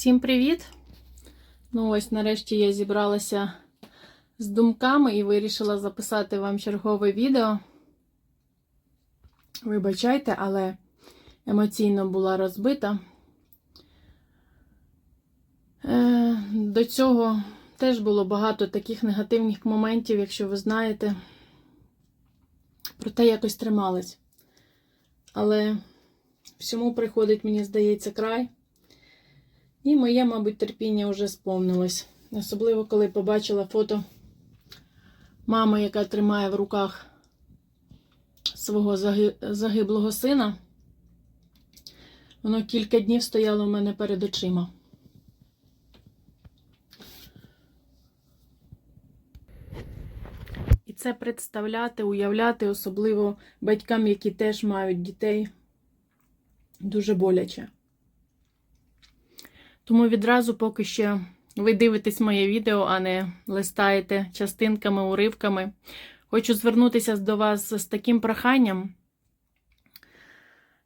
Всім привіт! Ну ось нарешті я зібралася з думками і вирішила записати вам чергове відео. Вибачайте, але емоційно була розбита. Е, До цього теж було багато таких негативних моментів, якщо ви знаєте. Проте якось трималась. Але всьому приходить, мені здається, край. І моє, мабуть, терпіння вже сповнилось. Особливо, коли побачила фото мами, яка тримає в руках свого загиблого сина. Воно кілька днів стояло в мене перед очима. І це представляти, уявляти, особливо батькам, які теж мають дітей, дуже боляче. Тому відразу, поки що ви дивитесь моє відео, а не листаєте частинками, уривками, хочу звернутися до вас з таким проханням.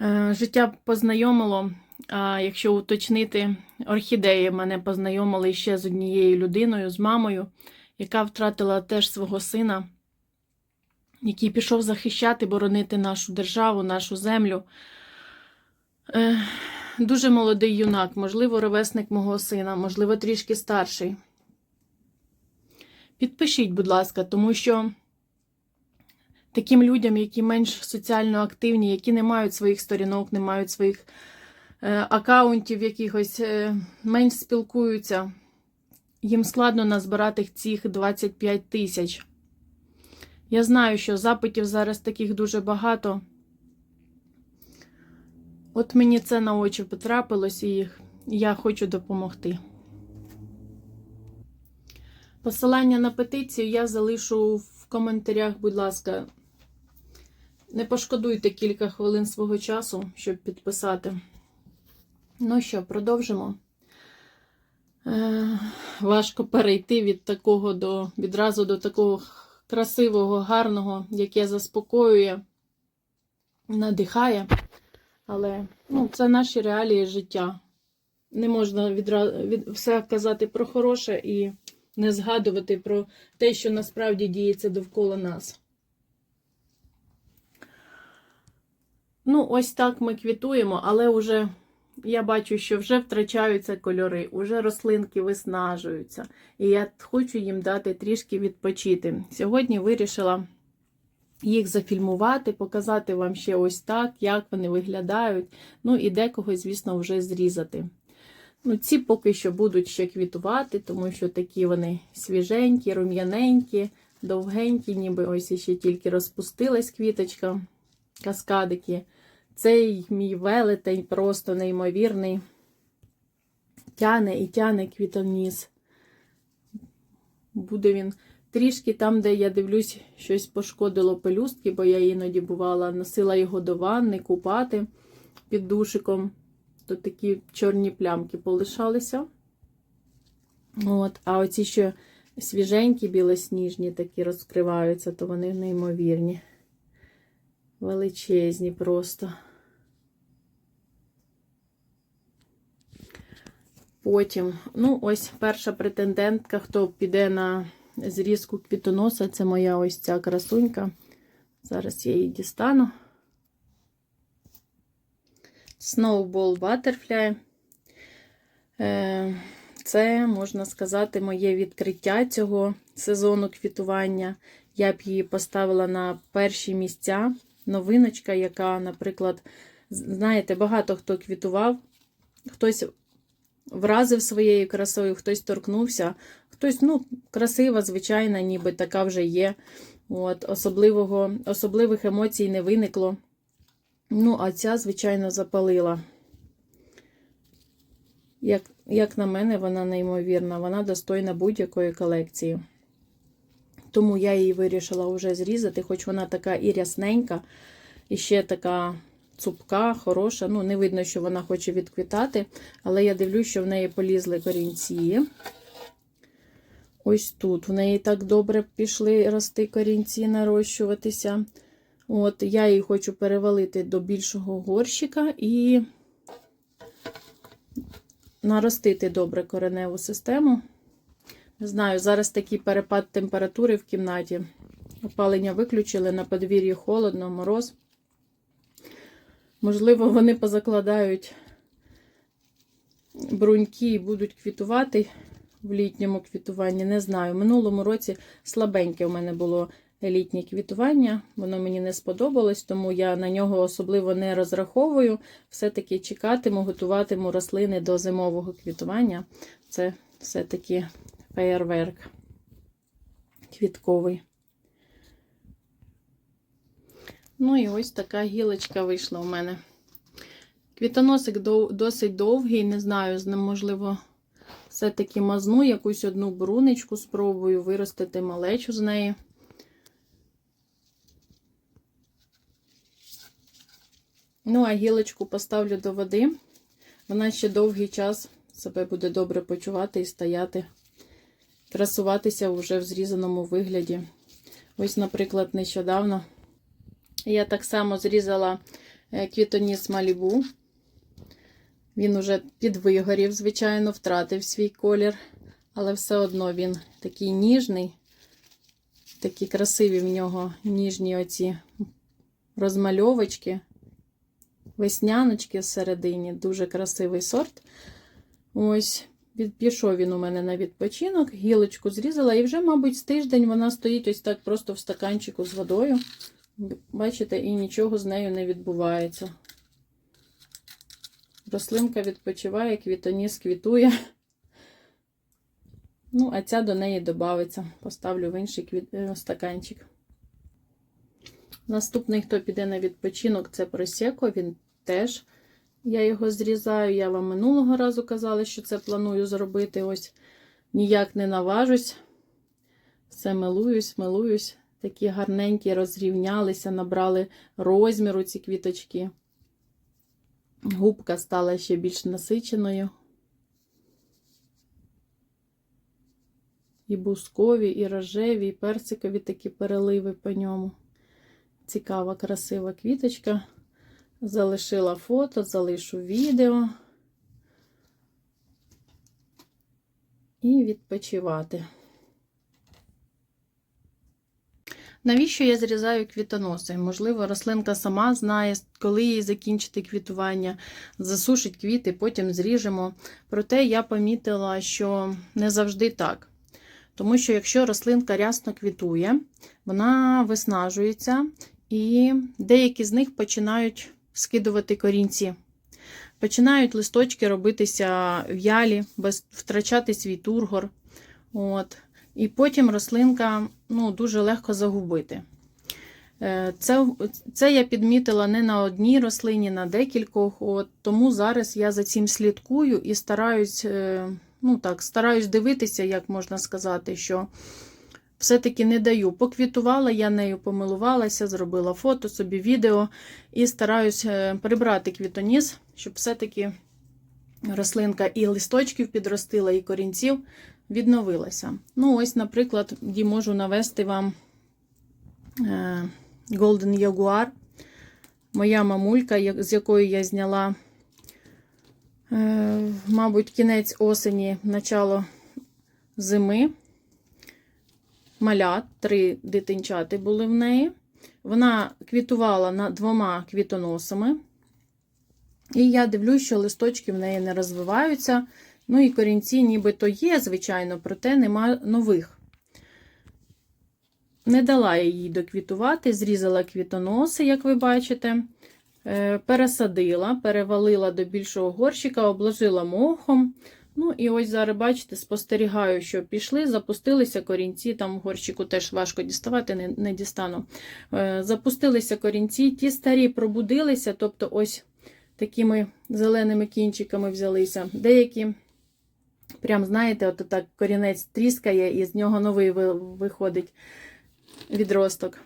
Е, Життя познайомило, а якщо уточнити, орхідеї мене познайомили ще з однією людиною, з мамою, яка втратила теж свого сина, який пішов захищати, боронити нашу державу, нашу землю. Дуже молодий юнак, можливо, ровесник мого сина, можливо, трішки старший. Підпишіть, будь ласка, тому що таким людям, які менш соціально активні, які не мають своїх сторінок, не мають своїх е, акаунтів, якихось е, менш спілкуються, їм складно назбирати цих 25 тисяч. Я знаю, що запитів зараз таких дуже багато. От мені це на очі потрапилось, і я хочу допомогти. Посилання на петицію я залишу в коментарях, будь ласка. Не пошкодуйте кілька хвилин свого часу, щоб підписати. Ну що, продовжимо. Е, важко перейти від такого до відразу до такого красивого, гарного, яке заспокоює, надихає. Але ну, це наші реалії життя. Не можна відра... від... все казати про хороше і не згадувати про те, що насправді діється довкола нас. Ну, ось так ми квітуємо, але вже я бачу, що вже втрачаються кольори, вже рослинки виснажуються. І я хочу їм дати трішки відпочити. Сьогодні вирішила їх зафільмувати, показати вам ще ось так, як вони виглядають. Ну і декого, звісно, вже зрізати. Ну, Ці поки що будуть ще квітувати, тому що такі вони свіженькі, рум'яненькі, довгенькі, ніби ось ще тільки розпустилась квіточка, каскадики. Цей мій велетень просто неймовірний. Тяне і тяне квітоніс. Буде він трішки там, де я дивлюсь, щось пошкодило пелюстки, бо я іноді бувала, носила його до ванни, купати під душиком. То такі чорні плямки полишалися. От. А оці що свіженькі, білосніжні, такі розкриваються, то вони неймовірні. Величезні просто. Потім, ну, ось перша претендентка, хто піде на зрізку квітоноса, це моя ось ця красунька. Зараз я її дістану. Snowball Butterfly. Е, Це, можна сказати, моє відкриття цього сезону квітування. Я б її поставила на перші місця. Новиночка, яка, наприклад, знаєте, багато хто квітував, хтось вразив своєю красою, хтось торкнувся, хтось, ну, красива, звичайна, ніби така вже є. От, особливого, Особливих емоцій не виникло. Ну, а ця, звичайно, запалила. Як, як на мене, вона неймовірна, вона достойна будь-якої колекції. Тому я її вирішила вже зрізати, хоч вона така і рясненька, і ще така цупка, хороша. Ну, не видно, що вона хоче відквітати, але я дивлюсь, що в неї полізли корінці. Ось тут в неї так добре пішли рости корінці, нарощуватися. От, Я її хочу перевалити до більшого горщика і наростити добре кореневу систему. Не знаю, зараз такий перепад температури в кімнаті. Опалення виключили, на подвір'ї холодно, мороз. Можливо, вони позакладають бруньки і будуть квітувати в літньому квітуванні. Не знаю. Минулому році слабеньке у мене було літнє квітування. Воно мені не сподобалось, тому я на нього особливо не розраховую. Все-таки чекатиму, готуватиму рослини до зимового квітування. Це все-таки феєрверк квітковий. Ну і ось така гілочка вийшла у мене. Квітоносик досить довгий, не знаю, з ним, можливо, все-таки мазну якусь одну бруничку, спробую виростити малечу з неї. Ну, а гілочку поставлю до води. Вона ще довгий час себе буде добре почувати і стояти, красуватися вже в зрізаному вигляді. Ось, наприклад, нещодавно я так само зрізала е, квітоніс Малібу. Він уже підвигорів, звичайно, втратив свій колір, але все одно він такий ніжний, такі красиві в нього ніжні оці розмальовочки, весняночки всередині, дуже красивий сорт. Ось, пішов він у мене на відпочинок, гілочку зрізала, і вже, мабуть, з тиждень вона стоїть ось так просто в стаканчику з водою. Бачите, і нічого з нею не відбувається. Рослинка відпочиває, квітоніс квітує. Ну, а ця до неї додається. Поставлю в інший квіт... е, стаканчик. Наступний, хто піде на відпочинок, це просеко. Він теж. Я його зрізаю. Я вам минулого разу казала, що це планую зробити. Ось ніяк не наважусь. Все милуюсь, милуюсь. Такі гарненькі розрівнялися, набрали розміру ці квіточки. Губка стала ще більш насиченою. І бускові, і рожеві, і персикові такі переливи по ньому. Цікава, красива квіточка. Залишила фото, залишу відео. І відпочивати. Навіщо я зрізаю квітоноси? Можливо, рослинка сама знає, коли їй закінчити квітування, засушить квіти, потім зріжемо. Проте я помітила, що не завжди так. Тому що якщо рослинка рясно квітує, вона виснажується, і деякі з них починають скидувати корінці. Починають листочки робитися в'ялі, без втрачати свій тургор. От. І потім рослинка ну, дуже легко загубити. Е, Це, це я підмітила не на одній рослині, на декількох. От, тому зараз я за цим слідкую і стараюсь, е, ну так, стараюсь дивитися, як можна сказати, що все-таки не даю. Поквітувала, я нею помилувалася, зробила фото, собі відео і стараюсь е, прибрати квітоніс, щоб все-таки рослинка і листочків підростила, і корінців відновилася. Ну, ось, наприклад, можу навести вам е, Golden Jaguar. Моя мамулька, з якої я зняла, е, мабуть, кінець осені, начало зими. Малят, три дитинчати були в неї. Вона квітувала над двома квітоносами. І я дивлюсь, що листочки в неї не розвиваються. Ну і корінці нібито є, звичайно, проте нема нових. Не дала я їй доквітувати, зрізала квітоноси, як ви бачите. Е, Пересадила, перевалила до більшого горщика, обложила мохом. Ну, і ось зараз, бачите, спостерігаю, що пішли, запустилися корінці. Там горщику теж важко діставати, не, не дістану. Е, Запустилися корінці, ті старі пробудилися, тобто ось такими зеленими кінчиками взялися. Деякі, прям, знаєте, от так корінець тріскає, і з нього новий виходить відросток.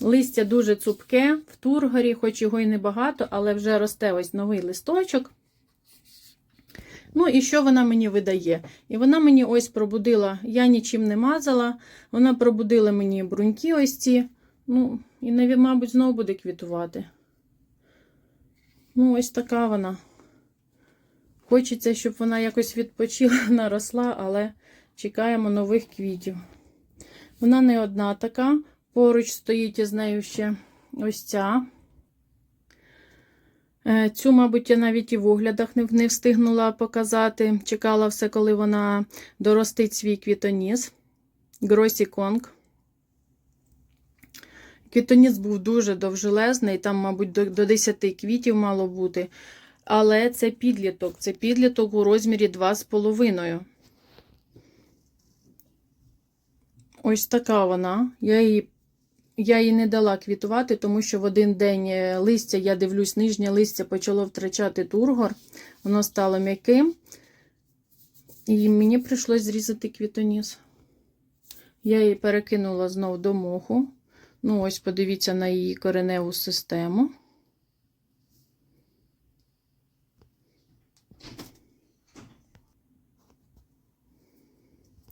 Листя дуже цупке в тургорі, хоч його і небагато, але вже росте ось новий листочок. Ну, і що вона мені видає? І вона мені ось пробудила, я нічим не мазала, вона пробудила мені бруньки ось ці. Ну, і, мабуть, знову буде квітувати. Ну, ось така вона. Хочеться, щоб вона якось відпочила, наросла, але чекаємо нових квітів. Вона не одна така. Поруч стоїть із нею ще ось ця. Е, Цю, мабуть, я навіть і в оглядах не, встигнула показати. Чекала все, коли вона доростить свій квітоніс. Гросі Конг. Квітоніс був дуже довжелезний, там, мабуть, до 10 квітів мало бути. Але це підліток. Це підліток у розмірі 2,5. Ось така вона. Я її, я її не дала квітувати, тому що в один день е, листя, я дивлюсь, нижнє листя почало втрачати тургор. Воно стало м'яким. І мені прийшлось зрізати квітоніс. Я її перекинула знов до моху. Ну, ось подивіться на її кореневу систему.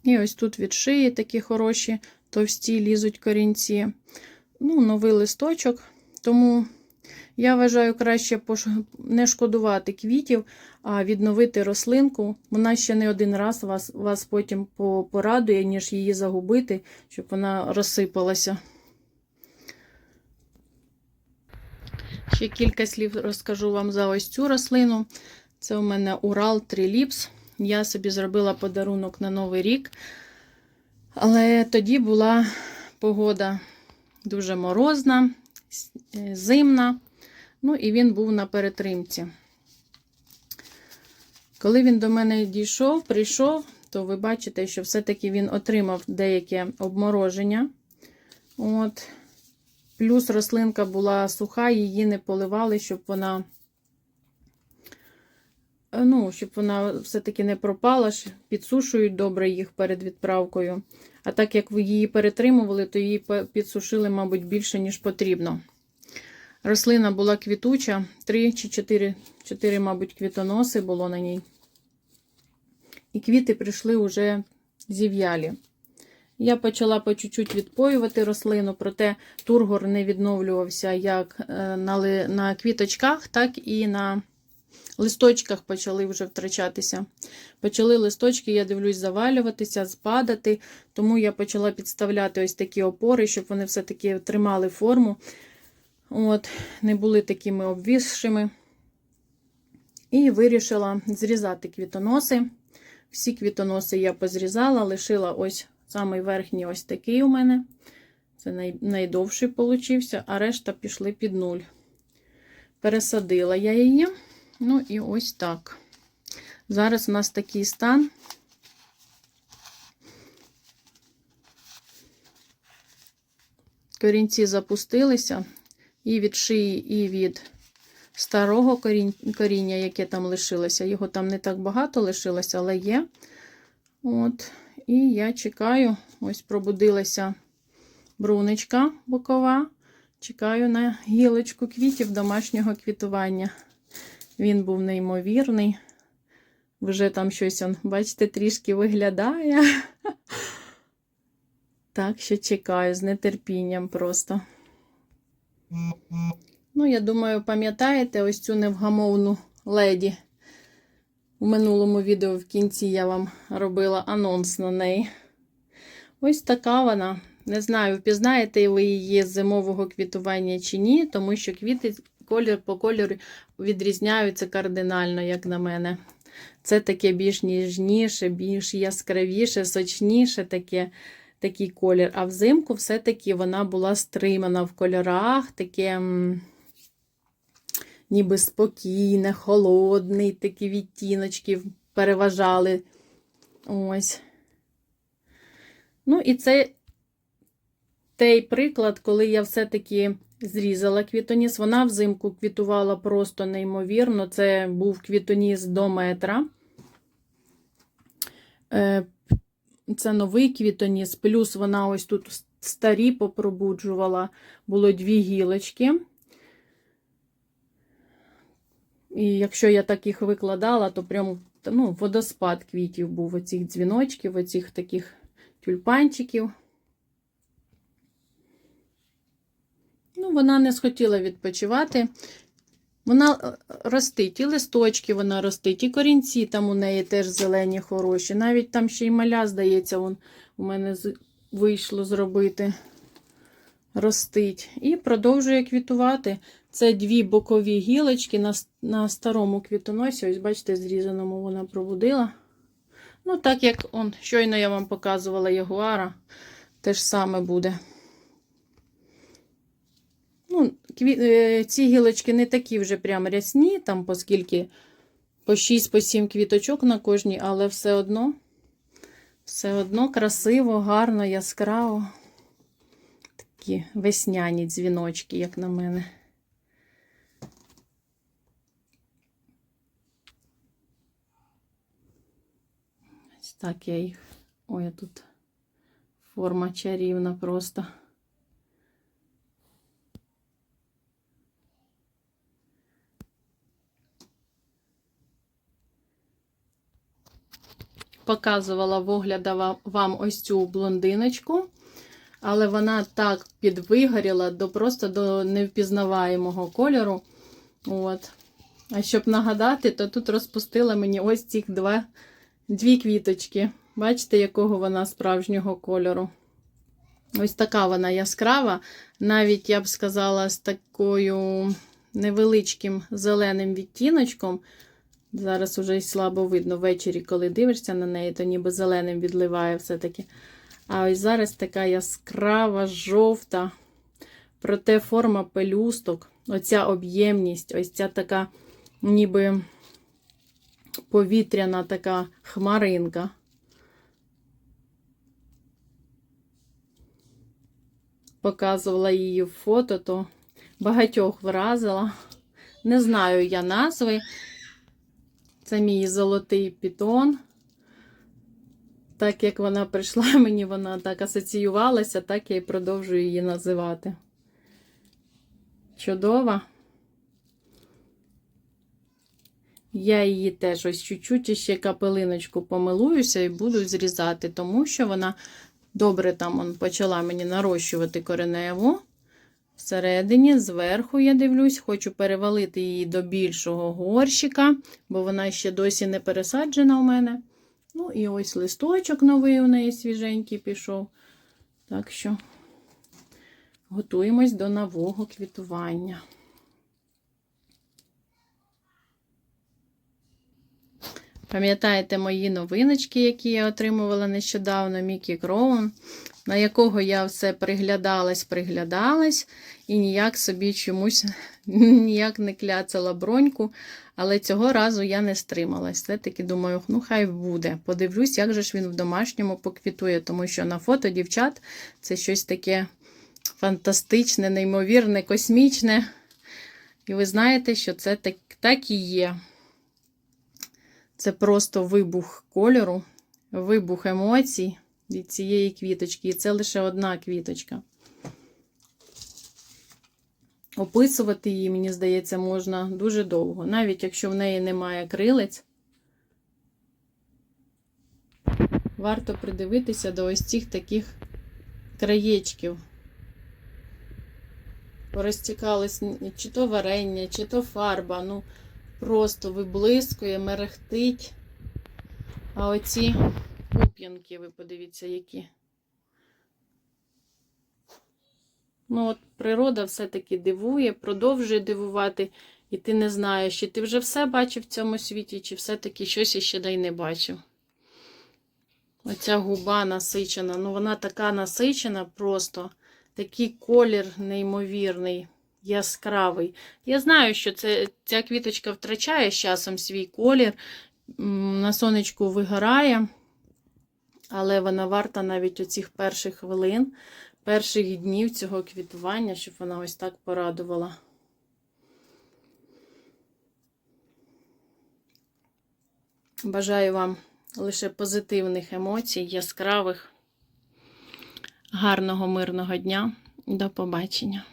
І ось тут від шиї такі хороші, товсті лізуть корінці. Ну, новий листочок. Тому я вважаю краще не шкодувати квітів, а відновити рослинку. Вона ще не один раз вас, вас потім порадує, ніж її загубити, щоб вона розсипалася. Ще кілька слів розкажу вам за ось цю рослину. Це у мене Урал Триліпс. Я собі зробила подарунок на Новий рік. Але тоді була погода дуже морозна, е, зимна. Ну і він був на перетримці. Коли він до мене дійшов, прийшов, то ви бачите, що все-таки він отримав деяке обмороження. От. Плюс рослинка була суха, її не поливали, щоб вона ну, щоб вона все-таки не пропала, підсушують добре їх перед відправкою. А так як ви її перетримували, то її підсушили, мабуть, більше, ніж потрібно. Рослина була квітуча, 3 чи 4, 4, мабуть, квітоноси було на ній. І квіти прийшли уже зів'ялі. Я почала по чуть-чуть відпоювати рослину, проте тургор не відновлювався як е, на квіточках, так і на листочках почали вже втрачатися. Почали листочки, я дивлюсь, завалюватися, спадати, тому я почала підставляти ось такі опори, щоб вони все-таки тримали форму. От, не були такими обвісшими. І вирішила зрізати квітоноси. Всі квітоноси я позрізала, лишила ось самий верхній ось такий у мене. Це най, найдовший получився, а решта пішли під нуль. Пересадила я її. Ну і ось так. Зараз у нас такий стан. Корінці запустилися і від шиї, і від старого коріння, яке там лишилося. Його там не так багато лишилося, але є. От. І я чекаю, ось пробудилася брунечка бокова. Чекаю на гілочку квітів домашнього квітування. Він був неймовірний. Вже там щось, он, бачите, трішки виглядає. Так що чекаю з нетерпінням просто. Ну, я думаю, пам'ятаєте ось цю невгамовну леді. У минулому відео в кінці я вам робила анонс на неї. Ось така вона. Не знаю, впізнаєте ви її з зимового квітування чи ні, тому що квіти колір по кольору відрізняються кардинально, як на мене. Це таке більш ніжніше, більш яскравіше, сочніше таке, такий колір. А взимку все-таки вона була стримана в кольорах, таке. ніби спокійне, холодний, такі відтіночки переважали. Ось. Ну, і це той приклад, коли я все-таки зрізала квітоніс. Вона взимку квітувала просто неймовірно. Це був квітоніс до метра. Е, Це новий квітоніс, плюс вона ось тут старі попробуджувала. Було дві гілочки. І якщо я так їх викладала, то прям ну, водоспад квітів був оцих дзвіночків, оцих таких тюльпанчиків. Ну, вона не схотіла відпочивати. Вона е, ростить, і листочки вона ростить, і корінці там у неї теж зелені хороші. Навіть там ще й маля, здається, вон у мене вийшло зробити. Ростить. І продовжує квітувати. Це дві бокові гілочки на, на старому квітоносі. Ось, бачите, зрізаному вона пробудила. Ну, так як он, щойно я вам показувала ягуара, те ж саме буде. Ну, е, ці гілочки не такі вже прям рясні, там оскільки по 6-7 квіточок на кожній, але все одно, все одно красиво, гарно, яскраво. Такі весняні дзвіночки, як на мене. Ось так я їх. Ой, тут форма чарівна просто. Показувала виглядала вам ось цю блондиночку, але вона так підвигоріла до просто до невпізнаваємого кольору. От. А щоб нагадати, то тут розпустила мені ось ці два, дві квіточки. Бачите, якого вона справжнього кольору. Ось така вона яскрава. Навіть, я б сказала, з такою невеличким зеленим відтіночком. Зараз уже й слабо видно ввечері, коли дивишся на неї, то ніби зеленим відливає все-таки. А ось зараз така яскрава, жовта. Проте форма пелюсток, оця об'ємність, ось ця така, ніби повітряна така хмаринка. Показувала її фото, то багатьох вразила. Не знаю я назви. Це мій золотий пітон. Так як вона прийшла, мені вона так асоціювалася, так я і продовжую її називати. Чудова. Я її теж ось чуть-чуть ще капелиночку помилуюся і буду зрізати, тому що вона добре там он, почала мені нарощувати кореневу. Всередині, зверху, я дивлюсь, хочу перевалити її до більшого горщика, бо вона ще досі не пересаджена у мене. Ну, і ось листочок новий у неї свіженький пішов. Так що готуємось до нового квітування. Пам'ятаєте мої новиночки, які я отримувала нещодавно, Мікі Кроун, на якого я все приглядалась, приглядалась, і ніяк собі чомусь ніяк не кляцала броньку. Але цього разу я не стрималась. Все-таки думаю, ну хай буде. Подивлюсь, як же ж він в домашньому поквітує, тому що на фото дівчат це щось таке фантастичне, неймовірне, космічне. І ви знаєте, що це так, так і є. Це просто вибух кольору, вибух емоцій від цієї квіточки. І це лише одна квіточка. Описувати її, мені здається, можна дуже довго. Навіть якщо в неї немає крилець, варто придивитися до ось цих таких краєчків. Порозтікалось чи то варення, чи то фарба. Ну, просто виблискує, мерехтить. А оці пуп'янки, ви подивіться, які. Ну, от природа все-таки дивує, продовжує дивувати, і ти не знаєш, чи ти вже все бачив в цьому світі, чи все-таки щось іще дай не бачив. Оця губа насичена, ну вона така насичена просто, такий колір неймовірний, яскравий. Я знаю, що це, ця квіточка втрачає з часом свій колір, на сонечку вигорає, але вона варта навіть оцих перших хвилин перших днів цього квітування, щоб вона ось так порадувала. Бажаю вам лише позитивних емоцій, яскравих, гарного, мирного дня. До побачення!